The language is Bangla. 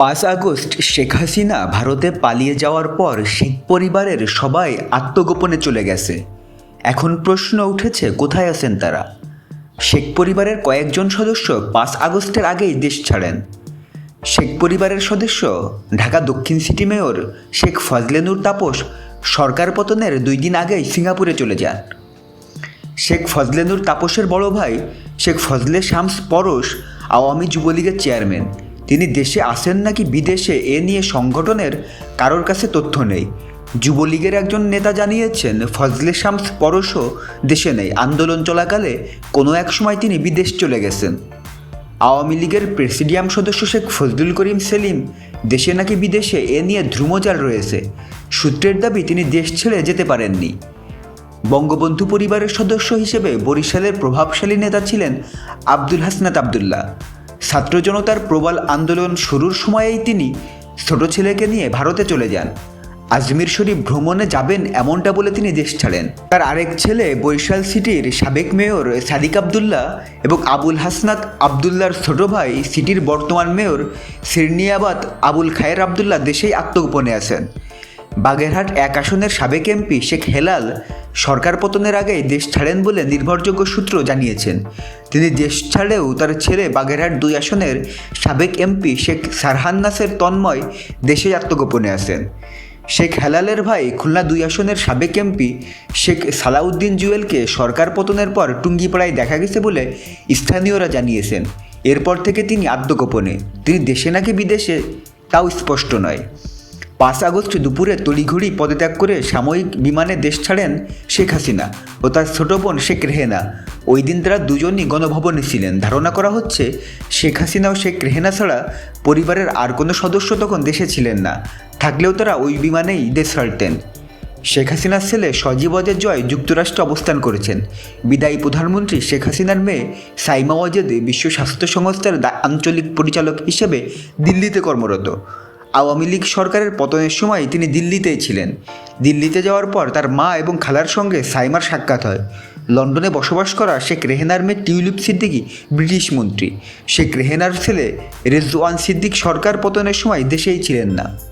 পাঁচ আগস্ট শেখ হাসিনা ভারতে পালিয়ে যাওয়ার পর শেখ পরিবারের সবাই আত্মগোপনে চলে গেছে। এখন প্রশ্ন উঠেছে, কোথায় আছেন তারা? শেখ পরিবারের কয়েকজন সদস্য পাঁচ আগস্টের আগেই দেশ ছাড়েন। শেখ পরিবারের সদস্য ঢাকা দক্ষিণ সিটি মেয়র শেখ ফজলেনুর তাপস সরকার পতনের দুই দিন আগেই সিঙ্গাপুরে চলে যান। শেখ ফজলেনুর তাপসের বড় ভাই শেখ ফজলে শামস পরশ আওয়ামী যুবলীগের চেয়ারম্যান। তিনি দেশে আসেন নাকি বিদেশে এ নিয়ে সংগঠনের কারোর কাছে তথ্য নেই। যুবলীগের একজন নেতা জানিয়েছেন, ফজলে শামস পরশও দেশে নেই। আন্দোলন চলাকালে কোনো এক সময় তিনি বিদেশ চলে গেছেন। আওয়ামী লীগের প্রেসিডিয়াম সদস্য শেখ ফজলুল করিম সেলিম দেশে নাকি বিদেশে এ নিয়ে ধ্রুমজাল রয়েছে। সূত্রের দাবি, তিনি দেশ ছেড়ে যেতে পারেননি। বঙ্গবন্ধু পরিবারের সদস্য হিসেবে বরিশালের প্রভাবশালী নেতা ছিলেন আব্দুল হাসনাত আবদুল্লাহ। ছাত্র জনতার প্রবল আন্দোলন শুরুর সময়েই তিনি ছোট ছেলেকে নিয়ে ভারতে চলে যান। আজমির শরীফ ভ্রমণে যাবেন এমনটা বলে তিনি দেশ ছাড়েন। তার আরেক ছেলে বৈশাল সিটির সাবেক মেয়র সাদিক আবদুল্লাহ এবং আবুল হাসনাত আবদুল্লার ছোট ভাই সিটির বর্তমান মেয়র সিরনিয়াবাদ আবুল খায়ের আবদুল্লাহ দেশেই আত্মগোপনে আছেন। বাগেরহাট এক আসনের সাবেক এমপি শেখ হেলাল সরকার পতনের আগেই দেশ ছাড়েন বলে নির্ভরযোগ্য সূত্র জানিয়েছেন। তিনি দেশ ছাড়লেও তার ছেলে বাগেরহাট দুই আসনের সাবেক এমপি শেখ সারহান নাসের তন্ময় দেশে আত্মগোপনে আছেন। শেখ হেলালের ভাই খুলনা দুই আসনের সাবেক এমপি শেখ সালাউদ্দিন জুয়েলকে সরকার পতনের পর টুঙ্গিপাড়ায় দেখা গেছে বলে স্থানীয়রা জানিয়েছেন। এরপর থেকে তিনি আত্মগোপনে। তিনি দেশে নাকি বিদেশে? তাও স্পষ্ট নয়। পাঁচ আগস্ট দুপুরে তড়িঘড়ি পদত্যাগ করে সাময়িক বিমানে দেশ ছাড়েন শেখ হাসিনা ও তার ছোট বোন শেখ রেহেনা। ওই দিন তারা দুজনই গণভবনে ছিলেন। ধারণা করা হচ্ছে, শেখ হাসিনা ও শেখ রেহেনা ছাড়া পরিবারের আর কোনো সদস্য তখন দেশে ছিলেন না। থাকলেও তারা ওই বিমানেই দেশ ছাড়তেন। শেখ হাসিনার ছেলে সজীব ওয়াজেদ জয় যুক্তরাষ্ট্রে অবস্থান করেছেন। বিদায়ী প্রধানমন্ত্রী শেখ হাসিনার মেয়ে সাইমা ওয়াজেদ বিশ্ব স্বাস্থ্য সংস্থার আঞ্চলিক পরিচালক হিসেবে দিল্লিতে কর্মরত। আওয়ামী লীগ সরকারের পতনের সময় তিনি দিল্লিতেই ছিলেন। দিল্লিতে যাওয়ার পর তার মা এবং খালার সঙ্গে সাইমার সাক্ষাৎ হয়। লন্ডনে বসবাস করা শেখ রেহেনার মেয়ে টিউলিপ সিদ্দিকী ব্রিটিশ মন্ত্রী। শেখ রেহেনার ছেলে রেজওয়ান সিদ্দিক সরকার পতনের সময় দেশেই ছিলেন না।